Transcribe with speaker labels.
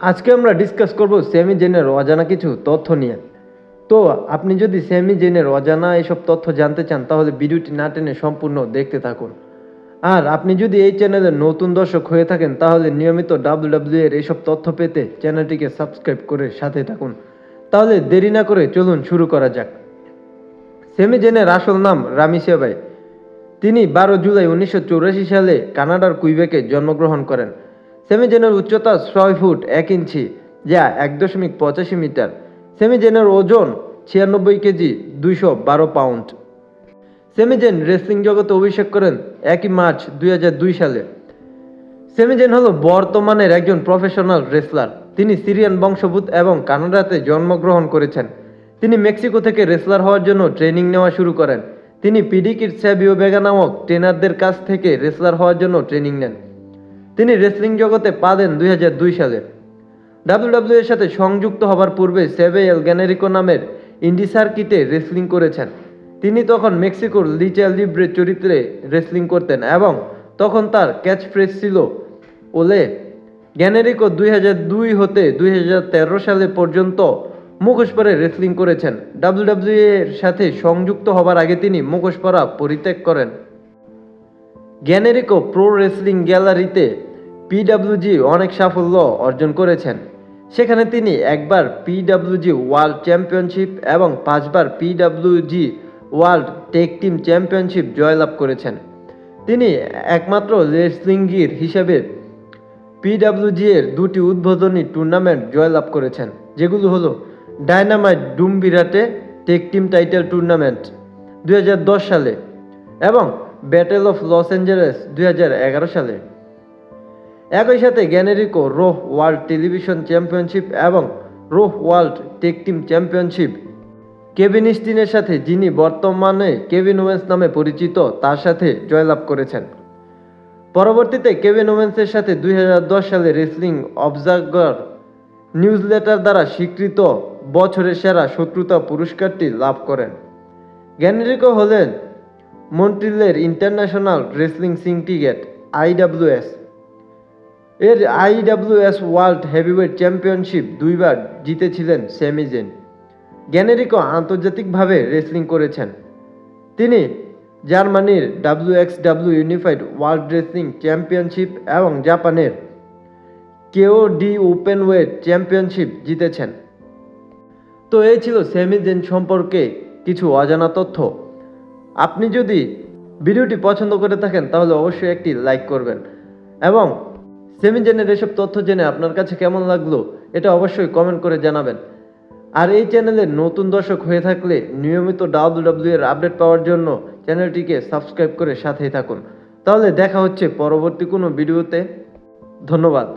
Speaker 1: আজকে আমরা ডিসকাস করব সেমি জেনের অজানা কিছু তথ্য নিয়ে। তো আপনি যদি সেমি জেনের অজানা এসব তথ্য জানতে চান, তাহলে ভিডিওটি না টেনে সম্পূর্ণ দেখতে থাকুন। আর আপনি যদি এই চ্যানেলের নতুন দর্শক হয়ে থাকেন, তাহলে নিয়মিত ডাব্লিউ এর এইসব তথ্য পেতে চ্যানেলটিকে সাবস্ক্রাইব করে সাথে থাকুন। তাহলে দেরি না করে চলুন শুরু করা যাক। সেমি জেনের আসল নাম রামি সেবাই। তিনি বারো জুলাই উনিশশো সালে কানাডার কুইবেকে জন্মগ্রহণ করেন। সেমিজেনের উচ্চতা ছয় ফুট এক ইঞ্চি, যা এক দশমিক পঁচাশি মিটার। সেমিজেনের ওজন ছিয়ানব্বই কেজি, দুইশো বারো পাউন্ড। সেমিজেন রেসলিং জগতে অভিষেক করেন একই মার্চ দুই হাজার দুই সালে। সেমিজেন হলো বর্তমানের একজন প্রফেশনাল রেসলার। তিনি সিরিয়ান বংশভূত এবং কানাডাতে জন্মগ্রহণ করেছেন। তিনি মেক্সিকো থেকে রেসলার হওয়ার জন্য ট্রেনিং নেওয়া শুরু করেন। তিনি পিডিকির স্যাবিও বেগা নামক ট্রেনারদের কাছ থেকে রেসলার হওয়ার জন্য ট্রেনিং নেন। তিনি রেসলিং জগতে পা দেন দুই হাজার দুই সালে ডাব্লিউডাব্লিউ এর সাথে সংযুক্ত হবার পূর্বে সেবেয়েল গ্যানেরিকো নামের ইন্ডি সার্কিটে রেসলিং করেছেন। তিনি তখন মেক্সিকোর লিচা লিব্রে চরিত্রে রেসলিং করতেন এবং তখন তার ক্যাচ ফ্রেজ ছিল, ওলে গ্যানেরিকো দুই দুই হতে দুই হাজার তেরো সালে পর্যন্ত মুখোশ পরে রেসলিং করেছেন। ডাব্লিউডাব্লিউ এর সাথে সংযুক্ত হবার আগে তিনি মুখোশ পরা পরিত্যাগ করেন। গ্যানেরিকো প্রো রেসলিং গ্যালারিতে পিডাব্লিউজি অনেক সাফল্য অর্জন করেছেন। সেখানে তিনি একবার পিডাব্লিউজি ওয়ার্ল্ড চ্যাম্পিয়নশিপ এবং পাঁচবার PWG world tag team championship জয়লাভ করেছেন। তিনি একমাত্র রেসলিংগির হিসেবে পিডাব্লিউজি এর দুটি উদ্বোধনী টুর্নামেন্ট জয়লাভ করেছেন, যেগুলো হলো ডায়নামাইট ডুমবিরাটে টেক টিম টাইটেল টুর্নামেন্ট দু হাজার দশ সালে এবং ব্যাটেল অফ লস অ্যাঞ্জেলেস দুই হাজার এগারো সালে। একই সাথে গ্যানেরিকো রোহ ওয়ার্ল্ড টেলিভিশন চ্যাম্পিয়নশিপ এবং ROH world tag team championship. Kevin স্টিনের সাথে যিনি বর্তমানে কেভিন ওয়েন্স নামে পরিচিত, তার সাথে জয়লাভ করেছেন। পরবর্তীতে কেভিন ওয়েন্সের সাথে দুই হাজার দশ সালে রেসলিং অবজার্ভার নিউজ লেটার দ্বারা স্বীকৃত বছরের সেরা শত্রুতা পুরস্কারটি লাভ করেন। গ্যানেরিকো হলেন মন্ট্রিলের ইন্টারন্যাশনাল রেসলিং সিন্ডিকেট আইডাব্লিউএস এর আইডাব্লিউএস ওয়ার্ল্ড হেভিওয়েট চ্যাম্পিয়নশিপ দুইবার জিতেছিলেন সেমিজেন গ্যানেরিকো আন্তর্জাতিকভাবে রেসলিং করেছেন। তিনি জার্মানির WX W unified world wrestling championship এবং জাপানের কেও ডি ওপেন ওয়েট চ্যাম্পিয়নশিপ জিতেছেন। তো এই ছিল সেমিজেন সম্পর্কে কিছু অজানা তথ্য। আপনি যদি ভিডিওটি পছন্দ করে থাকেন, তাহলে অবশ্যই একটি লাইক করবেন এবং সেমিজেনের এসব তথ্য জেনে আপনার কাছে কেমন লাগল, এটা অবশ্যই কমেন্ট করে জানাবেন। আর এই চ্যানেলে নতুন দর্শক হয়ে থাকলে নিয়মিত ডাব্লিউ এর আপডেট পাওয়ার জন্য চ্যানেলটিকে সাবস্ক্রাইব করে সাথেই থাকুন। তাহলে দেখা হচ্ছে পরবর্তী কোনো ভিডিওতে। ধন্যবাদ।